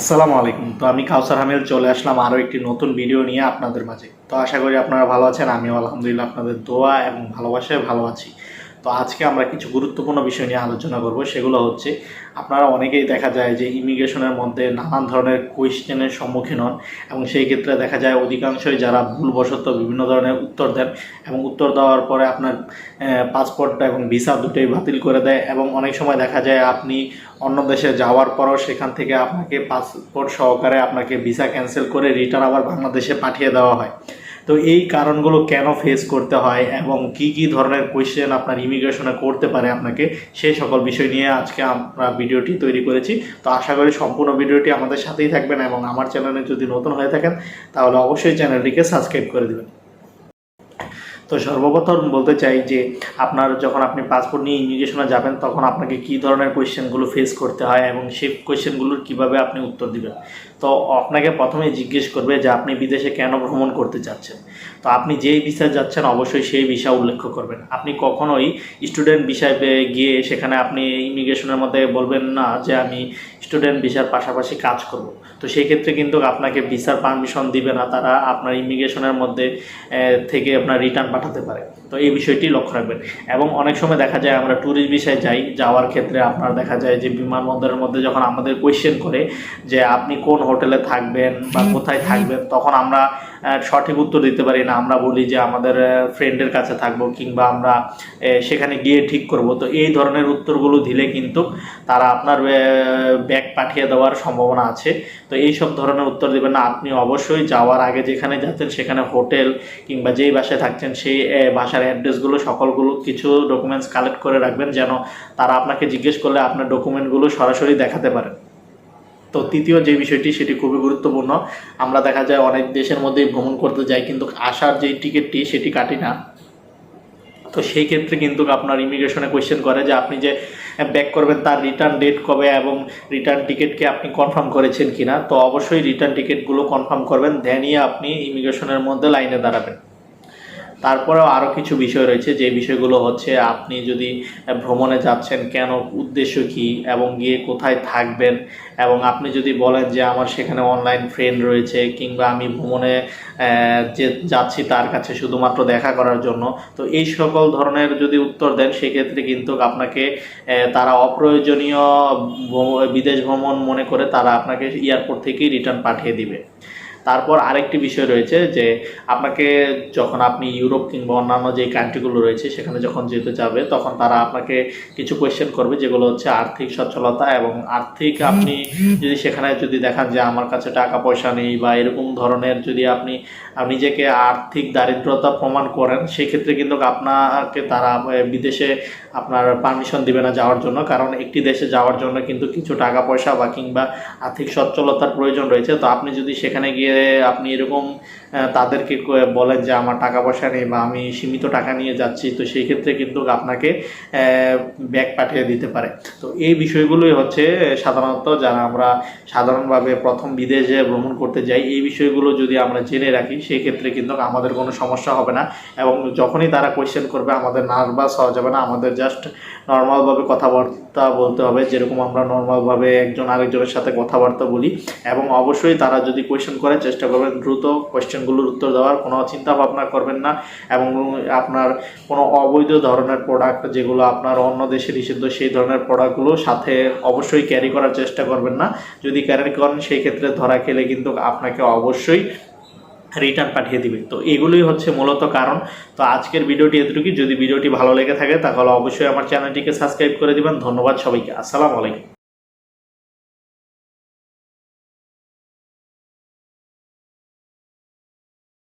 আসসালামু আলাইকুম। তো আমি কাউসার হামিল চলে আসলাম আরও একটি নতুন ভিডিও নিয়ে আপনাদের মাঝে। তো আশা করি আপনারা ভালো আছেন, আমিও আলহামদুলিল্লাহ আপনাদের দোয়া এবং ভালোবাসায় ভালো আছি। তো আজকে আমরা কিছু গুরুত্বপূর্ণ বিষয় নিয়ে আলোচনা করব। সেগুলো হচ্ছে, আপনারা অনেকেই দেখা যায় যে ইমিগ্রেশনের মধ্যে নানান ধরনের কোয়েশ্চেনের সম্মুখীন হন এবং সেই ক্ষেত্রে দেখা যায় অধিকাংশই যারা ভুলবশত বিভিন্ন ধরনের উত্তর দেন এবং উত্তর দেওয়ার পরে আপনার পাসপোর্টটা এবং ভিসা দুটোই বাতিল করে দেয় এবং অনেক সময় দেখা যায় আপনি অন্য দেশে যাওয়ার পরও সেখান থেকে আপনাকে পাসপোর্ট সহকারে আপনাকে ভিসা ক্যান্সেল করে রিটার্ন আবার বাংলাদেশে পাঠিয়ে দেওয়া হয়। তো এই কারণগুলো কেন ফেস করতে হয় এবং কি কি ধরনের কোয়েশ্চেন আপনার ইমিগ্রেশনে করতে পারে আপনাকে সেই সকল বিষয় নিয়ে আজকে আমরা ভিডিওটি তৈরি করেছি। তো আশা করি সম্পূর্ণ ভিডিওটি আমাদের সাথেই থাকবেন এবং আমার চ্যানেলে যদি নতুন হয়ে থাকেন, তাহলে অবশ্যই চ্যানেলটিকে সাবস্ক্রাইব করে দেবেন। তো সর্বপ্রথম বলতে চাই যে আপনার যখন আপনি পাসপোর্ট নিয়ে ইমিগ্রেশনে যাবেন, তখন আপনাকে কী ধরনের কোয়েশ্চেনগুলো ফেস করতে হয় এবং সেই কোয়েশ্চেনগুলোর কীভাবে আপনি উত্তর দিবেন? তো আপনাকে প্রথমে জিজ্ঞেস করবে যে আপনি বিদেশে কেন ভ্রমণ করতে চাচ্ছেন? তো আপনি যেই ভিসায় যাচ্ছেন, অবশ্যই সেই ভিসা উল্লেখ করবেন। আপনি কখনোই স্টুডেন্ট ভিসায় গিয়ে সেখানে আপনি ইমিগ্রেশনের মধ্যে বলবেন না যে আমি স্টুডেন্ট ভিসার পাশাপাশি কাজ করব। তো সেই ক্ষেত্রে কিন্তু আপনাকে ভিসার পারমিশন দিবে না তারা আপনার ইমিগ্রেশনের মধ্যে থেকে আপনার রিটার্ন পাঠাতে পারে। তো এই বিষয়টি লক্ষ্য রাখবেন। এবং অনেক সময় দেখা যায় আমরা ট্যুরিস্ট ভিসায় যাই যাওয়ার ক্ষেত্রে আপনার দেখা যায় যে বিমানবন্দরের মধ্যে যখন আমাদের কোয়েশ্চেন করে যে আপনি কোন হোটেলে থাকবেন বা কোথায় থাকবেন তখন আমরা সঠিক উত্তর দিতে পারি না। আমরা বলি যে আমাদের ফ্রেন্ডের কাছে থাকব কিংবা আমরা সেখানে গিয়ে ঠিক করব। তো এই ধরনের উত্তরগুলো দিলে কিন্তু তারা আপনার ব্যাগ পাঠিয়ে দেওয়ার সম্ভাবনা আছে। তো এই সব ধরনের উত্তর দেবেন না। আপনি অবশ্যই যাওয়ার আগে যেখানে যাচ্ছেন, সেখানে হোটেল কিংবা যেই বাসায় থাকছেন, সেই বাসার অ্যাড্রেসগুলো সকলগুলো কিছু ডকুমেন্টস কালেক্ট করে রাখবেন যেন তারা আপনাকে জিজ্ঞেস করলে আপনার ডকুমেন্টগুলো সরাসরি দেখাতে পারেন। তো তৃতীয় যে বিষয়টি, সেটি খুবই গুরুত্বপূর্ণ। আমরা দেখা যায় অনেক দেশের মধ্যেই ভ্রমণ করতে যাই, কিন্তু আসার যে টিকিটটি, সেটি কাটি না। তো সেই ক্ষেত্রে কিন্তু আপনার ইমিগ্রেশনে কোয়েশ্চেন করে যে আপনি যে ব্যাক করবেন, তার রিটার্ন ডেট কবে এবং রিটার্ন টিকিটকে আপনি কনফার্ম করেছেন কিনা, তো অবশ্যই রিটার্ন টিকিটগুলো কনফার্ম করবেন দেনই আপনি ইমিগ্রেশনের মধ্যে লাইনে দাঁড়াবেন। তারপরেও আরও কিছু বিষয় রয়েছে, যে বিষয়গুলো হচ্ছে আপনি যদি ভ্রমণে যাচ্ছেন, কেন, উদ্দেশ্য কি, এবং গিয়ে কোথায় থাকবেন, এবং আপনি যদি বলেন যে আমার সেখানে অনলাইন ফ্রেন্ড রয়েছে, কিংবা আমি ভ্রমণে যে, যাচ্ছি তার কাছে শুধুমাত্র দেখা করার জন্য, তো এই সকল ধরনের যদি উত্তর দেন, সেক্ষেত্রে কিন্তু আপনাকে তারা অপ্রয়োজনীয় বিদেশ ভ্রমণ মনে করে তারা আপনাকে এয়ারপোর্ট থেকেই রিটার্ন পাঠিয়ে দিবে। তারপর আরেকটি বিষয় রয়েছে যে আপনাকে যখন আপনি ইউরোপ কিংবা অন্যান্য যে কান্ট্রিগুলো রয়েছে, সেখানে যখন যেতে যাবে, তখন তারা আপনাকে কিছু কোয়েশ্চেন করবে, যেগুলো হচ্ছে আর্থিক সচ্ছলতা এবং আর্থিক আপনি যদি সেখানে যদি দেখান যে আমার কাছে টাকা পয়সা নেই বা এরকম ধরনের যদি আপনি নিজেকে আর্থিক দারিদ্রতা প্রমাণ করেন সেই ক্ষেত্রে কিন্তু আপনাকে তারা বিদেশে আপনার পারমিশন দিবে না যাওয়ার জন্য। কারণ একটি দেশে যাওয়ার জন্য কিন্তু কিছু টাকা পয়সা বা কিংবা আর্থিক সচ্ছলতার প্রয়োজন রয়েছে। তো আপনি যদি সেখানে গিয়ে আপনি এরকম তাদেরকে বলেন যে আমার টাকা পয়সা নেই বা আমি সীমিত টাকা নিয়ে যাচ্ছি, তো সেই ক্ষেত্রে কিন্তু আপনাকে ব্যাগ পাঠিয়ে দিতে পারে। তো এই বিষয়গুলোই হচ্ছে সাধারণত যারা আমরা সাধারণভাবে প্রথম বিদেশে ভ্রমণ করতে যাই, এই বিষয়গুলো যদি আমরা জেনে রাখি, সেই ক্ষেত্রে কিন্তু আমাদের কোনো সমস্যা হবে না এবং যখনই তারা কোয়েশ্চেন করবে, আমাদের নার্ভাস হওয়া যাবে না। আমাদের জাস্ট নর্মালভাবে কথাবার্তা বলতে হবে, যেরকম আমরা নর্মালভাবে একজন আরেকজনের সাথে কথাবার্তা বলি এবং অবশ্যই তারা যদি কোয়েশ্চেন করে চেষ্টা করবেন। দ্রুত কোয়েশ্চেনগুলোর উত্তর দেওয়ার কোনো চিন্তা ভাবনা করবেন না এবং আপনার কোনো অবৈধ ধরনের প্রোডাক্ট যেগুলো আপনার অন্য দেশে নিষিদ্ধ, সেই ধরনের প্রোডাক্টগুলো সাথে অবশ্যই ক্যারি করার চেষ্টা করবেন না। যদি ক্যারি করেন, সেই ক্ষেত্রে ধরা খেলে কিন্তু আপনাকে অবশ্যই রিটার্ন পাঠিয়ে দিবে। তো এগুলোই হচ্ছে মূলত কারণ। তো আজকের ভিডিওটি এতটুকুই। যদি ভিডিওটি ভালো লেগে থাকে, তাহলে অবশ্যই আমার চ্যানেলটিকে সাবস্ক্রাইব করে দিবেন। ধন্যবাদ সবাইকে। আসসালামু আলাইকুম।